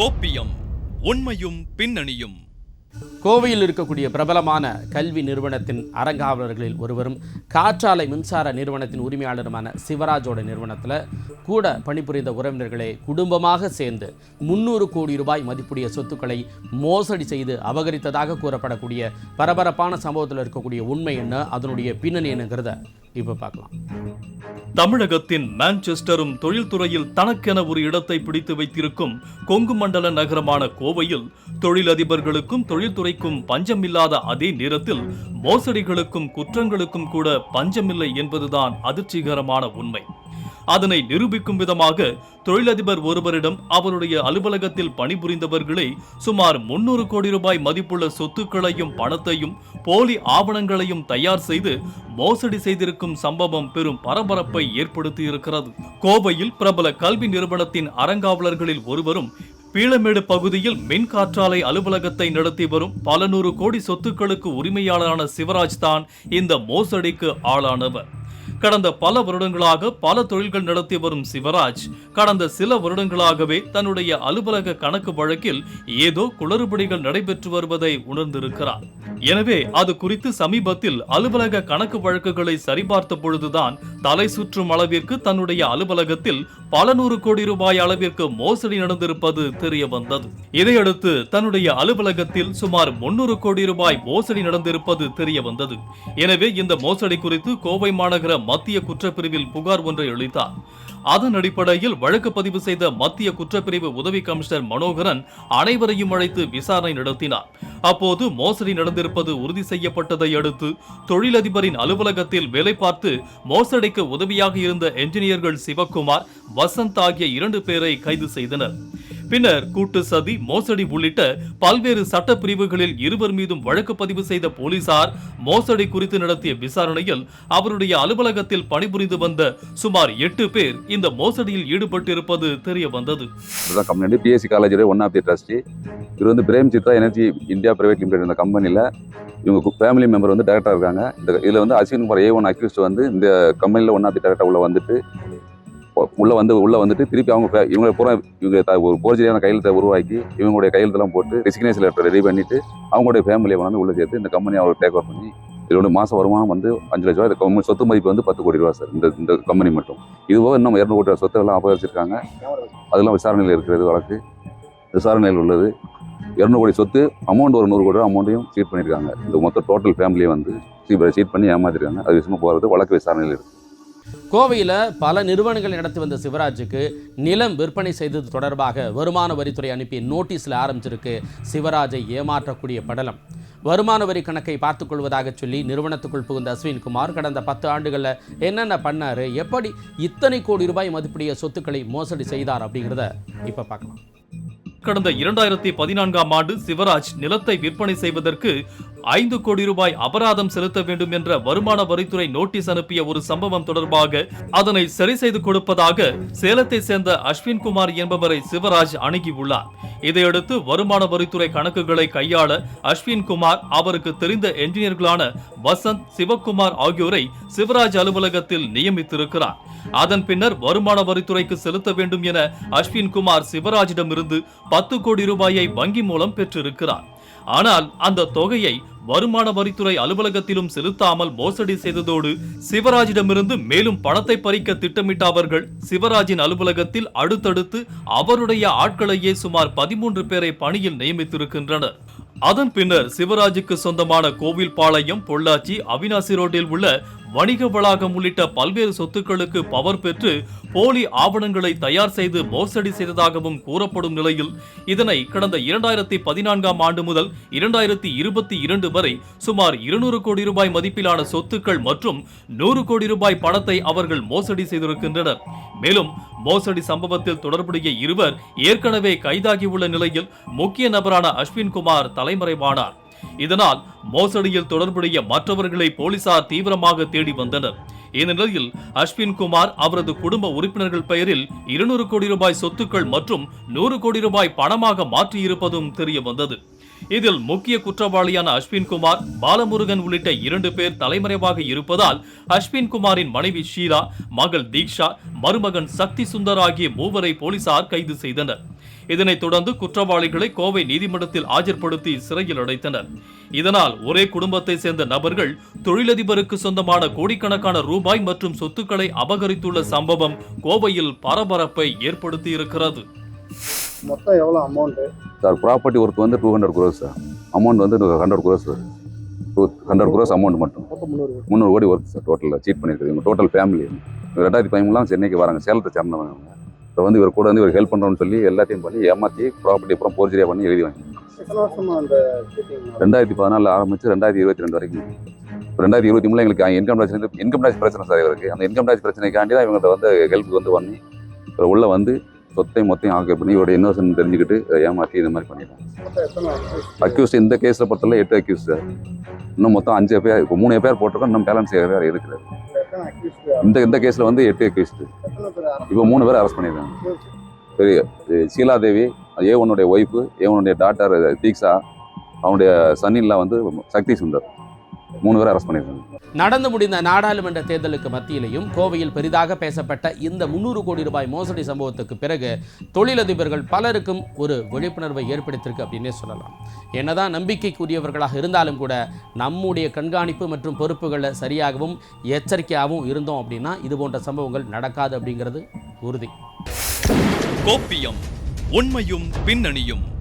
கோப்பியம் உண்மையும் பின்னணியும். கோவையில் இருக்கக்கூடிய பிரபலமான கல்வி நிறுவனத்தின் அறங்காவலர்களில் ஒருவரும் காற்றாலை மின்சார நிறுவனத்தின் உரிமையாளருமான சிவராஜோட நிறுவனத்தில் கூட பணிபுரிந்த உறவினர்களே குடும்பமாக சேர்ந்து முன்னூறு கோடி ரூபாய் மதிப்புடைய சொத்துக்களை மோசடி செய்து அபகரித்ததாக கூறப்படக்கூடிய பரபரப்பான சம்பவத்தில் இருக்கக்கூடிய உண்மை என்ன அதனுடைய பின்னணி என்னங்கிறத இப்போ பார்க்கலாம். தமிழகத்தின் மான்செஸ்டரும் தொழில்துறையில் தனக்கென ஒரு இடத்தை பிடித்து வைத்திருக்கும் கொங்கு மண்டல நகரமான கோவையில் தொழிலதிபர்களுக்கும் தொழில்துறைக்கும் பஞ்சமில்லாத அதே நேரத்தில் மோசடிகளுக்கும் குற்றங்களுக்கும் கூட பஞ்சமில்லை என்பதுதான் அதிர்ச்சிகரமான உண்மை. அதனை நிரூபிக்கும் விதமாக தொழிலதிபர் ஒருவரிடம் அவருடைய அலுவலகத்தில் பணிபுரிந்தவர்களை சுமார் முன்னூறு கோடி ரூபாய் மதிப்புள்ள சொத்துக்களையும் பணத்தையும் போலி ஆவணங்களையும் தயார் செய்து மோசடி செய்திருக்கும் சம்பவம் பெரும் பரபரப்பை ஏற்படுத்தி இருக்கிறது கோவையில் பிரபல கல்வி நிறுவனத்தின் அறங்காவலர்களில் ஒருவரும் பீளமேடு பகுதியில் மின் காற்றாலை அலுவலகத்தை நடத்தி வரும் பல நூறு கோடி சொத்துக்களுக்கு உரிமையாளரான சிவராஜ் தான் இந்த மோசடிக்கு ஆளானவர். கடந்த பல வருடங்களாக பல தொழில்கள் நடத்தி வரும் சிவராஜ் கடந்த சில வருடங்களாகவே தன்னுடைய அலுவலக கணக்கு வழக்கில் ஏதோ குளறுபடிகள் நடைபெற்று வருவதை உணர்ந்திருக்கிறார். எனவே அது குறித்து சமீபத்தில் அலுவலக கணக்கு வழக்குகளை சரிபார்த்த பொழுதுதான் தலை சுற்றும் அளவிற்கு தன்னுடைய அலுவலகத்தில் பல நூறு கோடி ரூபாய் அளவிற்கு மோசடி நடந்திருப்பது தெரிய வந்தது இதையடுத்து தன்னுடைய அலுவலகத்தில் சுமார் முன்னூறு கோடி ரூபாய் மோசடி நடந்திருப்பது தெரிய வந்தது எனவே இந்த மோசடி குறித்து கோவை மாநகர மத்திய குற்றப்பிரிவில் புகார் ஒன்றை அளித்தார். அதன் அடிப்படையில் வழக்கு பதிவு செய்த மத்திய குற்றப்பிரிவு உதவி கமிஷனர் மனோகரன் அனைவரையும் அழைத்து விசாரணை நடத்தினார். அப்போது மோசடி நடந்திருப்பது உறுதி செய்யப்பட்டதை அடுத்து தொழிலதிபரின் அலுவலகத்தில் வேலை பார்த்து மோசடிக்கு உதவியாக இருந்த என்ஜினியர்கள் சிவக்குமார் வசந்த் ஆகிய இரண்டு பேரை கைது செய்தனர். பின்னர் கூட்டு சதி மோசடி உள்ளிட்ட பல்வேறு சட்ட பிரிவுகளில் இருவர் மீதும் வழக்கு பதிவு செய்த போலீசார் மோசடி குறித்து நடத்திய விசாரணையில் அவருடைய அலுவலகத்தில் பணிபுரிந்து வந்த சுமார் எட்டு பேர் இந்த மோசடியில் ஈடுபட்டிருப்பது தெரிய வந்தது கம்பெனி பிஎஸ்சி காலேஜோட ஒன் ஆஃப் தி ட்ரஸ்டி இவர் வந்து Prem Chitra energy India private limited இந்த கம்பெனியில் இவங்க ஃபேமிலி மெம்பர் வந்து டேரக்டர் இருக்காங்க. இந்த இதில் வந்து Asin Kumar A one accused வந்து இந்த கம்பெனியில் ஒன் ஆஃப் தி டேரக்டர் உள்ள வந்துட்டு உள்ளே வந்து உள்ளே வந்துட்டு திருப்பி அவங்க fa- இவங்க பூரா இவங்க ஒரு போர்ஜரியான கையெழுத்தை உருவாக்கி இவங்களுடைய கையெழுத்தெல்லாம் போட்டு ரெசிக்னேஷன் லெட்டர் ரெடி பண்ணிவிட்டு அவங்களுடைய ஃபேமிலியை வந்து உள்ளே சேர்த்து இந்த கம்பெனி அவர் டேக் ஓவர் பண்ணி இதோட மாத வருமானம் வந்து அஞ்சு லட்ச ரூபா இந்த கம்பெனி சொத்து மதிப்பு வந்து பத்து கோடி ரூபா சார் இந்த இந்த கம்பெனி மட்டும். இதுபோக இன்னும் இரநூறு கோடி ரூபா சொத்து எல்லாம் அபகரிச்சிருக்காங்க. அதெல்லாம் விசாரணையில் இருக்கிறது வழக்கு. விசாரணையில் உள்ளது. இரநூறு கோடி சொத்து அமௌண்ட் ஒரு நூறு கோடி ரூபா அமௌண்ட்டையும் சீட் பண்ணியிருக்காங்க இந்த மொத்த டோட்டல் ஃபேமிலியை வந்து சீட் பண்ணி ஏமாத்திருக்காங்க. அது விஷயமா போகிறது வழக்கு விசாரணையில் இருக்குது கோவையில் பல நிறுவனங்கள் நடத்தி வந்த சிவராஜுக்கு நிலம் விற்பனை செய்தது தொடர்பாக வருமான வரித்துறை அனுப்பிய நோட்டீஸில் ஆரம்பிச்சிருக்கு. சிவராஜை ஏமாற்றக்கூடிய படலம். வருமான வரி கணக்கை பார்த்துக் கொள்வதாக சொல்லி நிறுவனத்துக்குள் புகுந்த அஸ்வின் குமார் கடந்த பத்து ஆண்டுகளில் என்னென்ன பண்ணாரு எப்படி இத்தனை கோடி ரூபாய் மதிப்புடைய சொத்துக்களை மோசடி செய்தார் அப்படிங்கிறத இப்போ பார்க்கலாம். கடந்த இரண்டாயிரத்தி பதினான்காம் ஆண்டு சிவராஜ் நிலத்தை விற்பனை செய்வதற்கு ஐந்து கோடி ரூபாய் அபராதம் செலுத்த வேண்டும் என்ற வருமான வரித்துறை நோட்டீஸ் அனுப்பிய ஒரு சம்பவம் தொடர்பாக அதனை சரி செய்து கொடுப்பதாக சேலத்தை சேர்ந்த அஸ்வின் குமார் என்பவரை சிவராஜ் அணுகியுள்ளார். இதையடுத்து வருமான வரித்துறை கணக்குகளை கையாள அஸ்வின் குமார் அவருக்கு தெரிந்த என்ஜினியர்களான வசந்த் சிவகுமார் ஆகியோரை சிவராஜ் அலுவலகத்தில் நியமித்திருக்கிறார். அதன் பின்னர் வருமான வரித்துறைக்கு செலுத்த வேண்டும் என அஸ்வின் குமார் சிவராஜிடமிருந்து பத்து கோடி ரூபாயை வங்கி மூலம் பெற்றிருக்கிறார். ஆனால் அந்த தொகையை வருமான வரித்துறை அலுவலகத்திலும் செலுத்தாமல் மோசடி செய்ததோடு சிவராஜிடமிருந்து மேலும் பணத்தை பறிக்க திட்டமிட்ட அவர்கள் சிவராஜின் அலுவலகத்தில் அடுத்தடுத்து அவருடைய ஆட்களையே சுமார் பதிமூன்று பேரை பணியில் நியமித்திருக்கின்றனர். அதன் பின்னர் சிவராஜுக்கு சொந்தமான கோவில்பாளையம் பொள்ளாச்சி அவினாசி ரோட்டில் உள்ள வணிக வளாகம் உள்ளிட்ட பல்வேறு சொத்துக்களுக்கு பவர் பெற்று போலி ஆவணங்களை தயார் செய்து மோசடி செய்ததாகவும் கூறப்படும் நிலையில் இதனை கடந்த இரண்டாயிரத்தி பதினான்காம் ஆண்டு முதல் இரண்டாயிரத்தி இருபத்தி இரண்டு வரை சுமார் இருநூறு கோடி ரூபாய் மதிப்பிலான சொத்துக்கள் மற்றும் நூறு கோடி ரூபாய் பணத்தை அவர்கள் மோசடி செய்திருக்கின்றனர். மேலும் மோசடி சம்பவத்தில் தொடர்புடைய இருவர் ஏற்கனவே கைதாகியுள்ள நிலையில் முக்கிய நபரான அஸ்வின் குமார் தலைமறைவானார். இதனால் மோசடியில் தொடர்புடைய மற்றவர்களை போலீசார் தீவிரமாக தேடி வந்தனர். இந்நிலையில் அஸ்வின் குமார் அவரது குடும்ப உறுப்பினர்கள் பெயரில் இருநூறு கோடி ரூபாய் சொத்துக்கள் மற்றும் நூறு கோடி ரூபாய் பணமாக மாற்றியிருப்பதும் தெரிய வந்தது இதில் முக்கிய குற்றவாளியான அஸ்வின் குமார் பாலமுருகன் உள்ளிட்ட இரண்டு பேர் தலைமறைவாக இருப்பதால் அஸ்வின் குமாரின் மனைவி ஷீலா மகள் தீக்ஷா மருமகன் சக்தி சுந்தர் ஆகிய மூவரை போலீசார் கைது செய்தனர். இதனைத் தொடர்ந்து குற்றவாளிகளை கோவை நீதிமன்றத்தில் ஆஜர்படுத்தி சிறையில் அடைத்தனர். இதனால் ஒரே குடும்பத்தை சேர்ந்த நபர்கள் தொழிலதிபருக்கு சொந்தமான கோடிக்கணக்கான ரூபாய் மற்றும் சொத்துக்களை அபகரித்துள்ள சம்பவம் கோவையில் பரபரப்பை ஏற்படுத்தியிருக்கிறது. மொத்தம் எவ்வளோ அமௌண்ட்டு சார் ப்ராப்பர்ட்டி ஒர்க் வந்து two hundred crores sir. Amount வந்து hundred crores sir. Two hundred crores amount மட்டும். முந்நூறு கோடி. ஒர்க் சார் டோட்டலில் சீட் பண்ணியிருக்காங்க டோட்டல் ஃபேமிலி ரெண்டாயிரத்தி பதிமூணுலாம் சென்னைக்கு வராங்க. சேலத்தை சேர்ந்தவங்க. இப்போ வந்து இவர் கூட வந்து இவர் ஹெல்ப் பண்ணுறோம்னு சொல்லி எல்லாத்தையும் பண்ணி ஏமாற்றி ப்ராப்பர்ட்டி அப்புறம் போர்ஜரியாக பண்ணி எழுதி வாங்கி எத்தனை வருஷமா அந்த cheating நடக்குது? ரெண்டாயிரத்தி பதினாலில் ஆரம்பிச்சு ரெண்டாயிரத்தி இருபத்தி ரெண்டு வரைக்கும். இப்போ ரெண்டாயிரத்தி இருபத்தி மூணுல எங்களுக்கு இன்கம் டேக்ஸ் இன்கம் டேக்ஸ் பிரச்சனை சார் இவருக்கு. அந்த இன்கம் டேக்ஸ் பிரச்சனைக்காண்டி தான் இவங்கள்ட்ட வந்து ஹெல்ப் வந்து பண்ணி இவர் உள்ளே வந்து சொத்தையும் மொத்தையும் ஆக்கிய பண்ணி இவருடைய இன்னோசன் தெரிஞ்சுக்கிட்டு ஏமாற்றி இந்த மாதிரி accused? அக்யூஸ்ட் இந்த கேஸில் பொறுத்தவரை எட்டு அக்யூஸ் சார். இன்னும் மொத்தம் அஞ்சு பேர் இப்போ மூணு பேர் போட்டிருக்கோம் இன்னும் பேலன்ஸ் எத்தனை accused? இந்த இந்த கேஸில் வந்து எட்டு அக்யூஸ்டு இப்போ மூணு பேர் அரெஸ்ட் பண்ணியிருக்காங்க. சரி ஷீலா சீலாதேவி ஏ ஒன்னுடைய ஒய்ஃபு ஏ ஒன்னுடைய டாட்டர் தீக்ஷா அவனுடைய சன்னின்லாம் வந்து சக்தி சுந்தர். மூணு பேர் அரெஸ்ட் பண்ணியிருக்காங்க. நடந்து முடிந்த நாடாளுமன்ற தேர்தலுக்கு மத்தியிலையும் கோவையில் பெரிதாக பேசப்பட்ட இந்த முன்னூறு கோடி ரூபாய் மோசடி சம்பவத்துக்கு பிறகு தொழிலதிபர்கள் பலருக்கும் ஒரு விழிப்புணர்வை ஏற்படுத்தியிருக்கு அப்படின்னே சொல்லலாம். என்னதான் நம்பிக்கைக்குரியவர்களாக இருந்தாலும் கூட நம்முடைய கண்காணிப்பு மற்றும் பொறுப்புகளில் சரியாகவும் எச்சரிக்கையாகவும் இருந்தோம் அப்படின்னா இது போன்ற சம்பவங்கள் நடக்காது அப்படிங்கிறது உறுதி. கோப்பியம் உண்மையும் பின்னணியும்.